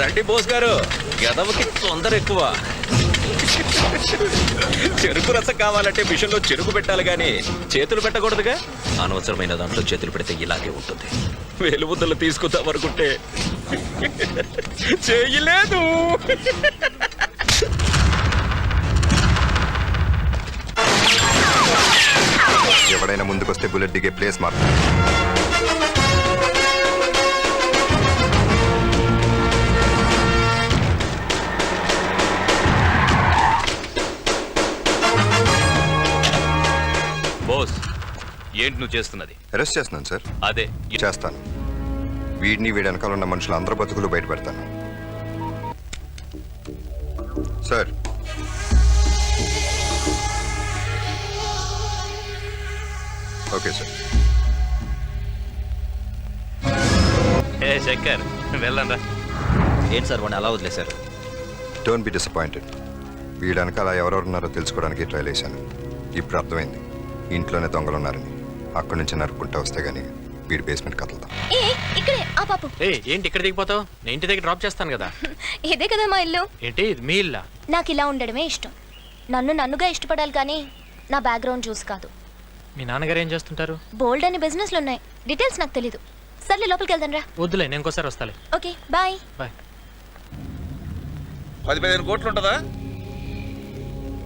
రండి బోస్ గారు. గదవకి తొందర ఎక్కువ. చెరుకు రసం కావాలంటే మిషన్లో చెరుకు పెట్టాలి కానీ చేతులు పెట్టకూడదుగా? అనవసరమైన దాంట్లో చేతులు పెడితే ఇలాగే ఉంటుంది. వేలుముద్దలు తీసుకుందాం అనుకుంటే. చేయలేదు ఎవడైనా ముందుకొస్తే బుల్లెట్ దిగే ప్లేస్ మాత్రం ఏంటి నువ్వు చేస్తున్నది? అరెస్ట్ చేస్తున్నాను సార్. అదే. చేస్తాను. వీడిని వీడి వెనకాల ఉన్న మనుషులు అందరూ బతుకులు బయట పెడతాను సార్. Okay sir. ఏ శంకర్ వెళ్ళండి ఏంటి సార్ వాడిని అలా వదిలేశారు? డోంట్ బి డిసప్పాయింటెడ్ వీడి వెనకాల ఎవరెవరు ఉన్నారో తెలుసుకోవడానికి ట్రై చేశాను. ఇప్పుడు అర్థమైంది. ఇంట్లోనే దొంగలు ఉన్నారని. అక్కడి నుంచి నరుక్కుంటా వస్తే గానీ వీడి బేస్మెంట్ కదలతాం ఏ ఇక్కడే ఆ పాపు. ఏ ఏంటి ఇక్కడ దిగిపోతావు? నేను ఇంటి దగ్గర డ్రాప్ చేస్తాను కదా. ఇదే కదా మా ఇల్లు. ఏంటి ఇది మీ ఇల్లా? నాకు ఇలా ఉండడమే ఇష్టం. నన్ను నన్నుగా ఇష్టపడాలి కానీ నా బ్యాక్గ్రౌండ్ చూసి కాదు. మీ నాన్నగారు ఏం చేస్తుంటారు? బోల్డ్ అని బిజినెస్లు ఉన్నాయి. డీటెయిల్స్ నాకు తెలీదు. సర్లే లోపలికి వెళ్దాం రా. వద్దులే నేను ఇంకోసారి వస్తాలే. Okay bye. బాయ్. పది పదిహేను కోట్లు ఉంటుందా?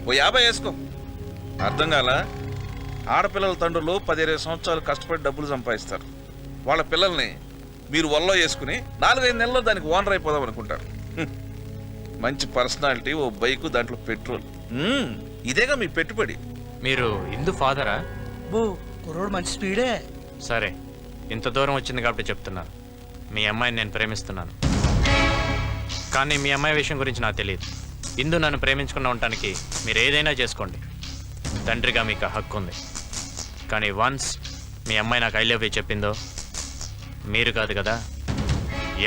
ఓ యాభై వేసుకో. అర్థం కాల? ఆడపిల్లల తండ్రులు పది ఇరవై సంవత్సరాలు కష్టపడి డబ్బులు సంపాదిస్తారు. వాళ్ళ పిల్లల్ని మీరు వల్లో వేసుకుని నాలుగైదు నెలల్లో దానికి ఓనర్ అయిపోదాం అనుకుంటారు. మంచి పర్సనాలిటీ ఓ బైకు దాంట్లో పెట్రోల్. ఇదేగా మీ పెట్టుబడి. మీరు ఇందు ఫాదరా? బో కుర్రోడు మంచి స్పీడే. సరే ఇంత దూరం వచ్చింది కాబట్టి చెప్తున్నాను. మీ అమ్మాయిని నేను ప్రేమిస్తున్నాను. కానీ మీ అమ్మాయి విషయం గురించి నాకు తెలియదు. ఇందు నన్ను ప్రేమించుకున్న ఉండటానికి మీరు ఏదైనా చేసుకోండి. తండ్రిగా మీకు హక్కు ఉంది. కానీ వన్స్ మీ అమ్మాయి నాకు ఐ లవ్ యూ చెప్పిందో మీరు కాదు కదా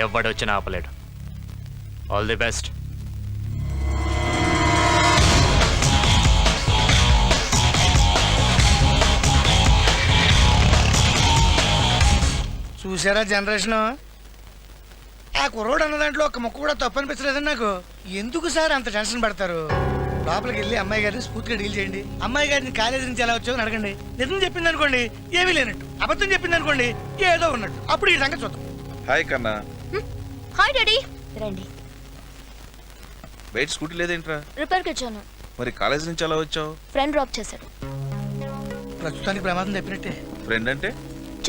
ఎవడొచ్చినా ఆపలేడు. ఆల్ ది బెస్ట్ చూసారా జనరేషన్ ఆ కుర్రోడు అన్న దాంట్లో ఒక ముక్క కూడా తప్పు అనిపించలేదండి నాకు. ఎందుకు సార్ అంత టెన్షన్ పడతారు? లోపలికి వెళ్ళి అమ్మాయి గారిని స్ఫూర్తిగా డీల్ చేయండి. అమ్మాయి గారిని కాలేజీ నుంచి ఎలా వచ్చావు అని అడగండి. నిజం చెప్పింది అనుకోండి ఏమీ లేనట్టు. అబద్ధం చెప్పింది అనుకోండి ఏదో ఉన్నట్టు. అప్పుడు ఈ సంగతి చూద్దాం. హాయ్ కన్నా. Hi daddy. రండి. బయట స్కూటీ లేదేంట్రా? రిపేర్కి వచ్చాను. మరి కాలేజ్ నుంచి ఎలా వచ్చావు? ఫ్రెండ్ డ్రాప్ చేశాడు. ప్రస్తుతానికి ప్రమాదం చెప్పినట్టే. ఫ్రెండ్ అంటే?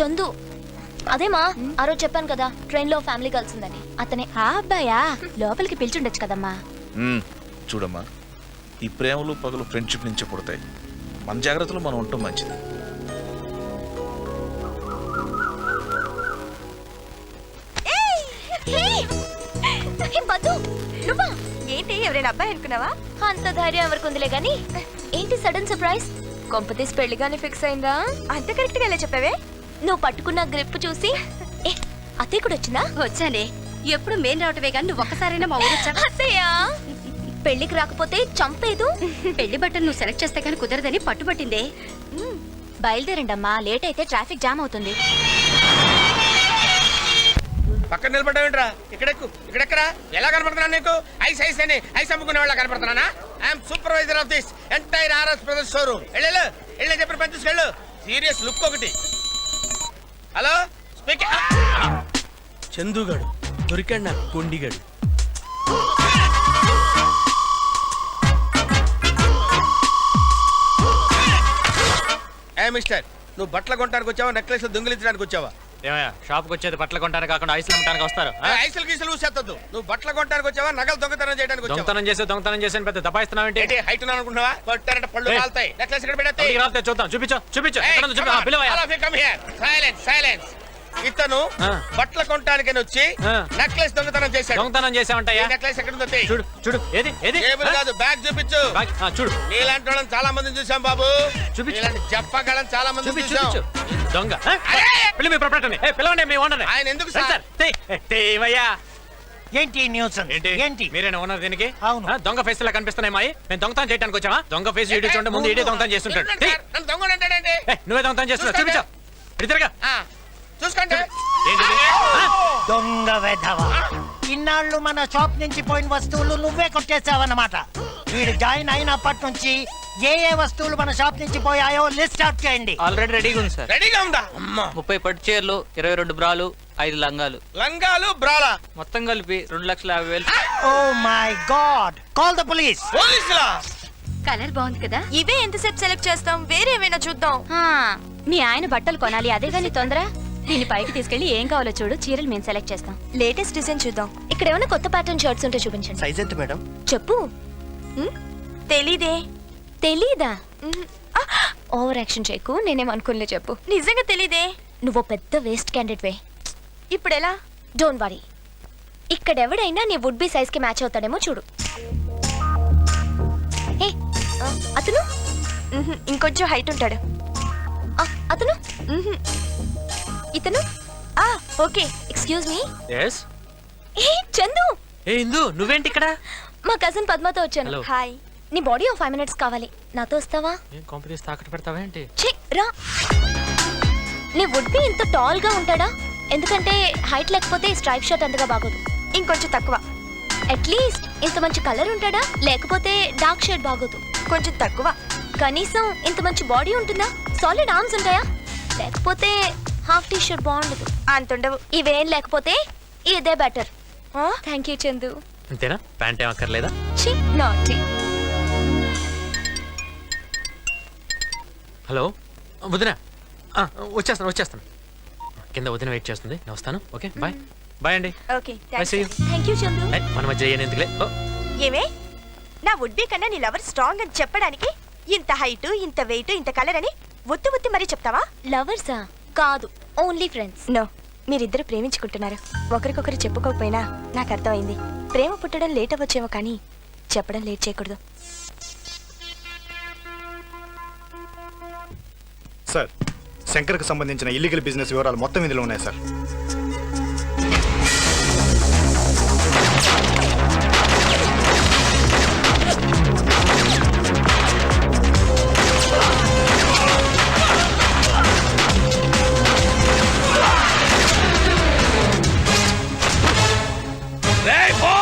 చందు. అదేమా ఆ రోజు చెప్పాను కదా ట్రైన్లో ఫ్యామిలీ కలిసిందని అతనే ఆ అబ్బాయా? లోపలికి పిలిచుండొచ్చు కదమ్మా. మ్మ్. చూడమ్మా. ఈ ప్రేమలు పగలు ఫ్రెండ్షిప్ నుంచే పుడతాయి. మన జాగ్రత్తలో మనం ఉండటం మంచిది. ఏంటి? ఎవరైనా అబ్బాయి అనుకున్నావా? అంత ధైర్యం ఎవరికి ఉందిలే గాని. ఏంటి సడన్ సర్ప్రైజ్? కొంపతీస్ పెళ్ళిగానే ఫిక్స్ అయిందా? అంత కరెక్ట్గా చెప్పావే? నువ్వు పట్టుకున్న గ్రిప్ చూసి. ఏ అత్తయ్య కూడా వచ్చిందా? వచ్చానే. ఎప్పుడు మేం రావటమే కానీ నువ్వు ఒక్కసారైనా మా ఊరు అత్తయ్య! పెళ్ళికి రాకపోతే చంపేదు. పెళ్ళి బట్టలు నువ్వు సెలెక్ట్ చేస్తే కానీ కుదరదని పట్టుబట్టిందే. బయలుదేరండమ్మా. లేట్ అయితే ట్రాఫిక్ జామ్ అవుతుంది. పక్కన నిలబడ్డావేంట్రా? ఇక్కడెక్కు. ఇక్కడెక్కరా? ఎలా కనపడుతున్నా నీకు? ఐస్ ఐస్ అని ఐస్ అమ్ముకునే వాళ్ళ కనపడుతున్నానా? I'm supervisor of this entire RS brothers showroom వెళ్ళు వెళ్ళి. చెప్పిన పని తీసుకెళ్ళు సీరియస్ లుక్ ఒకటి. హలో స్పీకింగ్ చందుగాడు దొరికాడు నాకు కొండిగాడు ఏ మిస్టర్ నువ్వు బట్టలు కొనడానికి వచ్చావా నెక్లెస్ దొంగిలించడానికి వచ్చావా? ఏమయ్యా షాప్కి వచ్చేది బట్టలు కొంటానికి కాకుండా ఐస్లు అమ్మటానికి వస్తారు ఆ, ఐసులు గీసులు ఊసేత్తద్దు నువ్వు బట్టలు కొనడానికి వచ్చావా నగలు దొంగతనం చేయడానికి వచ్చావా? దొంగతనం చేసి దొంగతనం చేసి పెద్ద దబాయిస్తున్నావు ఏంటి? ఏంటి హైట్ ఉన్నాను అనుకుంటున్నావా? కొట్టారంటే పళ్ళు ఏయ్. కాలుతాయి. నెక్లెస్ ఇక్కడ పెడతాయి. చూపించు చూపించు. ఎక్కడ ఉందో చూపి ఆ, పిలవయ్యా. సైలెన్స్ సైలెన్స్ ఇతను. బట్టల కొనటానికని వచ్చి. నెక్లెస్ దొంగతనం చేశాడు. దొంగతనం చేసావంటయ్యా నెక్లెస్ ఎక్కడ ఉందో చూడు చూడు ఏది ఏది? టేబుల్? కాదు బ్యాగ్ చూపించు. చూడు. నీలాంటి వాళ్ళని చాలా మందిని చూసాం బాబు. చూపించు. నీలాంటి చెప్పగలని చాలా మంది చూపించు చూసాం దొంగ! పిల్ల మీ ప్రొపరేటర్ని ఏ పిలవండి మీ ఓనర్ని ఆయన ఎందుకు సార్? తేవయ్యా ఏంటి న్యూస్ ఏంటి? ఏంటి? మీరేనా ఓనర్ దీనికి? అవును. దొంగ ఫేస్ లా కనిపిస్తున్నాయి మాయి. మేము దొంగతనం చేయడానికి వచ్చావా దొంగ ఫేస్ వీడియో చూడండి ముందు ఇడే దొంగతనం చేస్తుంటాడు. నువ్వే దొంగతనం చేస్తున్నావు. చూసుకోండి. చూపించు. ఇటు తిరగా ఆ, చూసుకోండి? దొంగ వెధవ. ఇన్నాళ్ళు మన షాప్ నుంచి పోయిన వస్తువులు నువ్వే కొట్టేసావన్నమాట. వీడు జాయిన్ అయినప్పటి నుంచి ఏ ఏ వస్తువులు మన షాప్ నుంచి పోయాయో లిస్ట్ అవుట్ చేయండి. ఆల్రెడీ రెడీగా ఉంది సార్. రెడీగా ఉందా? అమ్మా. ముప్పై పట్టు చీరలు ఇరవై రెండు బ్రాలు ఐదు లంగాలు. లంగాలు బ్రాలా? మొత్తం కలిపి రెండు లక్షల యాభై వేలు. ఓ my god. Call the police. పోలీసులా? Colour బాగుంది కదా? ఇవే ఎంతసేపు సెలెక్ట్ చేస్తాం? వేరే ఏమైనా చూద్దాం మీ ఆయన బట్టలు కొనాలి అదే గాని తొందర? దీని పైకి తీసుకెళ్ళి ఏం కావాలో చూడు చీరలు మేము సెలెక్ట్ చేస్తాం. లేటెస్ట్ డిజైన్ చూద్దాం. ఇక్కడ ఏమైనా కొత్త ప్యాటర్న్ షర్ట్స్ ఉంటే చూపించండి. సైజ్ ఎంత మేడం చెప్పు. తెలీదే. తెలీదా? మ్మ్. ఓవర్ యాక్షన్ చేయకు నేనేం అనుకోలే చెప్పు. నిజంగా తెలీదే. నువ్వు పెద్ద వేస్ట్ క్యాండిడేట్ వే. ఇప్పుడు ఎలా డోంట్ వరీ ఇక్కడెవడైనా నీ వుడ్ బి సైజ్కి మ్యాచ్ అవుతాడేమో చూడు. ఏ అతను? ఇంకొంచెం హైట్ ఉంటాడు. ఆ, అతను. ఇతను? ఆ, ఓకే ఎక్స్క్యూజ్ మీ. ఎస్ ఏ చందు! ఏ ఇందు నువ్వేంటి ఇక్కడ? మా కజిన్ పద్మతో వచ్చాను. Hello. హాయ్ నీ బాడీ ఓ ఫైవ్ మినిట్స్ కావాలి. నాతో వస్తావా? ఏం కాంపిటీస్ తాకట్టు పెడతావా ఏంటి? ఛీ, రా. నీ వుడ్ బి ఇంత టాల్గా ఉంటాడా? ఎందుకంటే హైట్ లేకపోతే స్ట్రైప్ షర్ట్ అంతగా బాగోదు. ఇంకొంచెం తక్కువ. అట్లీస్ట్ ఇంత మంచి కలర్ ఉంటాడా? లేకపోతే డార్క్ షేడ్ బాగోదు. కొంచెం తక్కువ. కనీసం ఇంత మంచి బాడీ ఉంటుందా? సాలిడ్ ఆర్మ్స్ ఉంటాయా? లేకపోతే హాఫ్ టీ షర్ట్ బాగుండదు. అంతుండవు. ఇవేం లేకపోతే ఇదే బెటర్? థ్యాంక్ యూ చందు అంతేనా? ప్యాంట్ ఏం అక్కర్లేదా? నాటి హలో? వదిన. వచ్చేస్తాను వచ్చేస్తాను. కింద వదిన వెయిట్ చేస్తుంది. నేను వస్తాను. ఓకే బాయ్ బాయ్ అండి. ఓకే థ్యాంక్ యూ చందు మన మధ్య ఎందుకులే? ఏమే? నా వుడ్ బి కన్నా నీ లవర్ స్ట్రాంగ్ అని చెప్పడానికి ఇంత హైట్ ఇంత వెయిట్ ఇంత కలర్ అని ఒత్తి ఒత్తి మరీ చెప్తావా? లవర్సా కాదు. ఓన్లీ ఫ్రెండ్స్ నో మీరిద్దరు ప్రేమించుకుంటున్నారు. ఒకరికొకరు చెప్పుకోకపోయినా నాకు అర్థమైంది. ప్రేమ పుట్టడం లేట్ అవ్వచ్చేమో కానీ చెప్పడం లేట్ చేయకూడదు. సార్ శంకర్కి సంబంధించిన ఇల్లీగల్ బిజినెస్ వివరాలు మొత్తం ఇందులో ఉన్నాయి సార్. ไฮ้พอ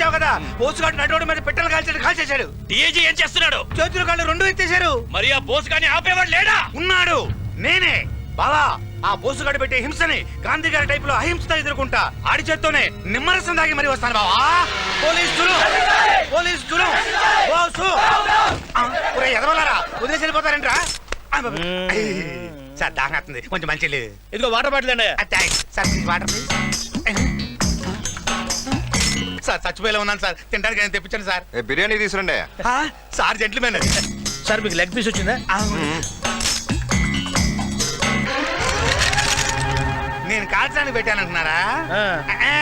తెప్పించావు కదా? పోసుగాడు నడవడం మీద పెట్టెలు కాల్చాడు కాల్చేశాడు. డిఐజీ ఏం చేస్తున్నాడు? చేతులు కాళ్ళు రెండు ఎత్తేశారు. మరి ఆ బోస్ గాని ఆపేవాడు లేడా? ఉన్నాడు. నేనే. బావా ఆ బోసుగాడు పెట్టే హింసని గాంధీ గారి టైప్లో అహింసతో ఎదుర్కొంటా. ఆడి చేత్తోనే నిమ్మరసం దాగి మరి వస్తాను బావా. పోలీస్ దురు పోలీస్ దురు బోసు ఎదవలారా? వదిలేసి వెళ్ళిపోతారంట్రా? ఆ, బాబు. సార్ దాహం కొంచెం మంచి లేదు ఇదిగో వాటర్ బాటిల్ అండి. సార్ ప్లీజ్ వాటర్ సార్ చచ్చిపోయేలా ఉన్నాను సార్. తినడానికి నేను తెప్పించాను సార్. ఏ బిర్యానీ తీసురండి ఆ, సార్ జెంట్లమెన్ సార్ మీకు లెగ్ పీస్ వచ్చిందా? నేను కాల్చడానికి పెట్టాను అంటున్నారా. ఆ,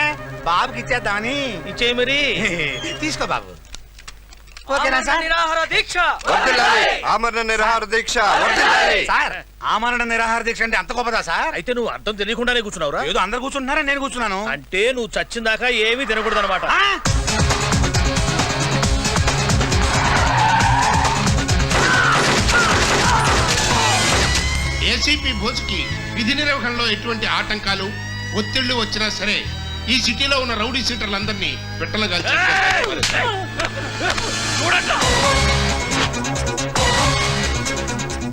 బాబుకి ఇచ్చేద్దామని. ఇచ్చే మరి. తీసుకో బాబు. ఓకేనా సార్. నిరాహార దీక్ష. వర్ధిల్లాలి. ఆమరణ నిరాహార దీక్ష వర్ధిల్లాలి. సార్ ఆమరణ నిరాహార దీక్ష అంటే అంత గొప్పదా సార్? అయితే నువ్వు అర్థం తెలియకుండానే కూర్చున్నావురా. ఏదో అందరు కూర్చుంటున్నారా? నేను కూర్చున్నాను. అంటే నువ్వు చచ్చిన దాకా ఏమీ తినకూడదు అనమాట? ఏసీపీ బోస్కి విధి నిర్వహణలో ఎటువంటి ఆటంకాలు ఒత్తిళ్ళు వచ్చినా సరే ఈ సిటీలో ఉన్న రౌడీ సీటర్లందరినీ పెట్టలుగా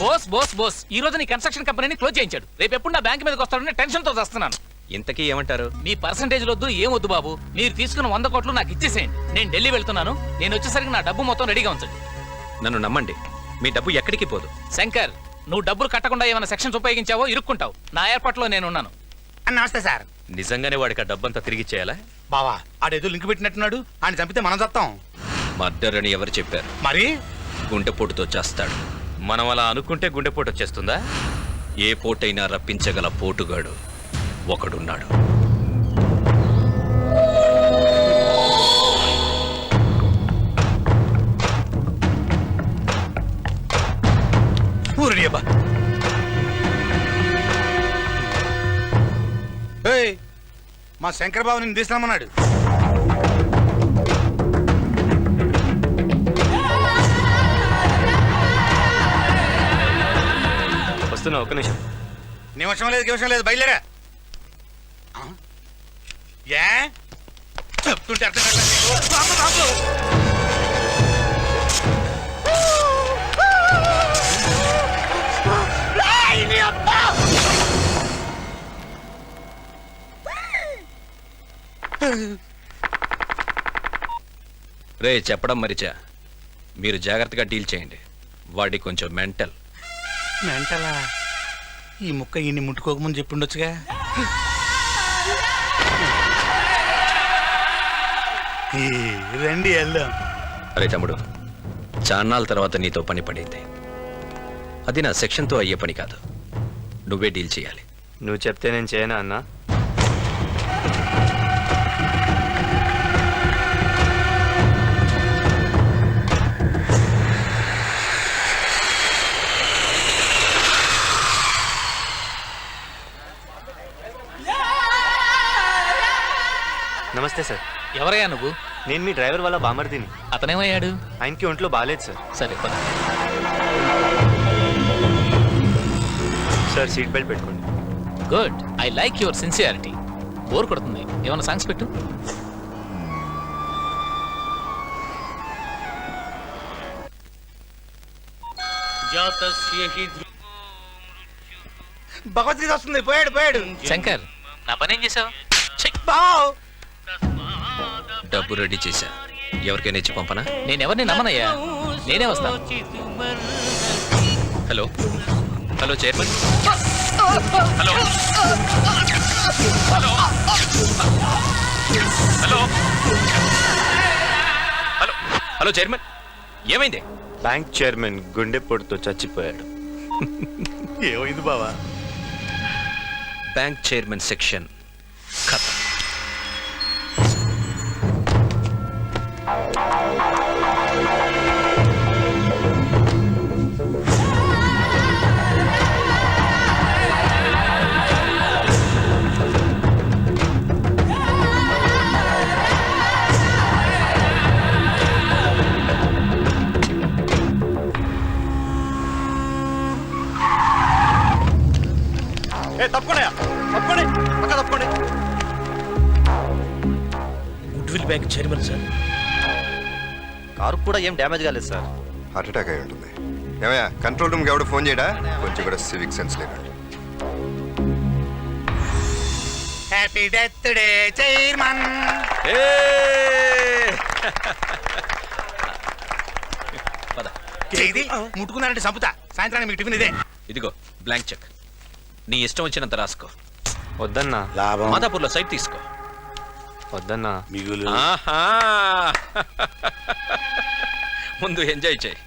బోస్ బోస్ బోస్. ఈ రోజు నీ కన్స్ట్రక్షన్ కంపెనీని క్లోజ్ చేయించాడు. రేపు ఎప్పుడు నా బ్యాంక్ మీదకి వస్తాడని టెన్షన్తో వస్తున్నాను ఇంతకీ ఏమంటారు? మీ పర్సంటేజ్ వద్దు ఏం వద్దు బాబు? మీరు తీసుకున్న వంద కోట్లు నాకు ఇచ్చేసేయండి. నేను ఢిల్లీ వెళ్తున్నాను. నేను వచ్చేసరికి నా డబ్బు మొత్తం రెడీగా ఉంచండి. నన్ను నమ్మండి. మీ డబ్బు ఎక్కడికి పోదు. శంకర్ నువ్వు డబ్బులు కట్టకుండా ఏమైనా సెక్షన్స్ ఉపయోగించావో ఇరుక్కుంటావు. నా ఏర్పాట్లో నేనున్నాను. నమస్తే సార్. నిజంగానే వాడికి ఆ డబ్బంతా తిరిగి చేయాలా బావా ఆడేదో లింక్ పెట్టినట్టున్నాడు. ఆయన చంపితే మనం చస్తాం. మర్డర్ అని ఎవరు చెప్పారు? మరి? గుండెపోటుతో చేస్తాడు. మనం అలా అనుకుంటే గుండెపోటు వచ్చేస్తుందా? ఏ పోటైనా రప్పించగల పోటుగాడు ఒకడున్నాడు. మా శంకర్ బాబు నేను తీసినామన్నాడు వస్తున్నా ఒక నిమిషం. నిమిషం లేదు నిమిషం లేదు బయలుదేరా? ఏ? చెప్తుంటే అర్థం బాబు. రే చెప్పడం మరిచా. మీరు జాగ్రత్తగా డీల్ చేయండి. వాడి కొంచెం మెంటల్. మెంటలా? ఈ ముక్క ఈయన్ని ముట్టుకోకముందు చెప్పుండొచ్చుగా? ఈ, రండి వెళ్దాం. అరే తమ్ముడు చాన్నాళ్ళ తర్వాత నీతో పని పడింది. అది నా సెక్షన్తో అయ్యే పని కాదు. నువ్వే డీల్ చేయాలి. నువ్వు చెప్తే నేను చేయనా అన్నా? నమస్తే సార్. ఎవరయ్యా నువ్వు? నేను మీ డ్రైవర్ వాళ్ళ బామర్దిని. అతనేమయ్యాడు? ఆయనకి ఒంట్లో బాగాలేదు సార్. సరే పద. సార్ సీట్ బెల్ట్ పెట్టుకోండి. Good. I like your sincerity. Bore కొడుతుంది. ఏమైనా సాంగ్స్ పెట్టు. భగవద్గీత వస్తుంది. పోయాడు పోయాడు. శంకర్ నా పని ఏం చేసావు? బావ్! డబ్బు రెడీ చేశా. ఎవరికైనా ఇచ్చి పంపనా? నేను ఎవరిని నమ్మనయ్యా? నేనే వస్తాను hello. Hello chairman. Hello. Hello. Hello. Hello. Hello chairman. ఏమైంది? బ్యాంక్ చైర్మన్ గుండెపోటుతో చచ్చిపోయాడు. ఏమైంది బావా. Bank chairman section. ఏ తప్పకుండా తప్పండి పక్క తప్పండి good will bank chairman sir. Car కూడా ఏం డ్యామేజ్ కాలేదు సార్. హార్ట్ అటాక్ అయి ఉంటుంది. ఏమయ్యా కంట్రోల్ రూమ్కి ఎవడు ఫోన్ చేయడా? కొంచెం కూడా సివిక్ సెన్స్ లేదండి హ్యాపీ డెత్ డే చైర్మన్ పద. ఇది? ముట్టుకున్నారంటే చంపుతా. సాయంత్రానికి మీకు టిఫిన్ ఇదే. ఇదిగో బ్లాంక్ చెక్. నీ ఇష్టం వచ్చినంత రాసుకో. వద్దన్నా. లాభం. మాదాపూర్లో సైట్ తీసుకో. వద్దన్నా. మిగులు. ఆహా. ముందు ఎంజాయ్ చేయి.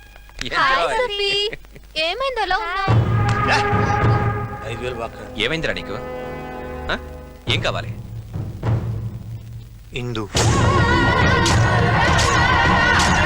హాయ్ ఎంజాయ్ సఫీ ఏమైంది అలా ఉన్నావు? ఐదు వేలు ఏమైందిరా నీకు? ఆ? ఏం కావాలి? ఇందు.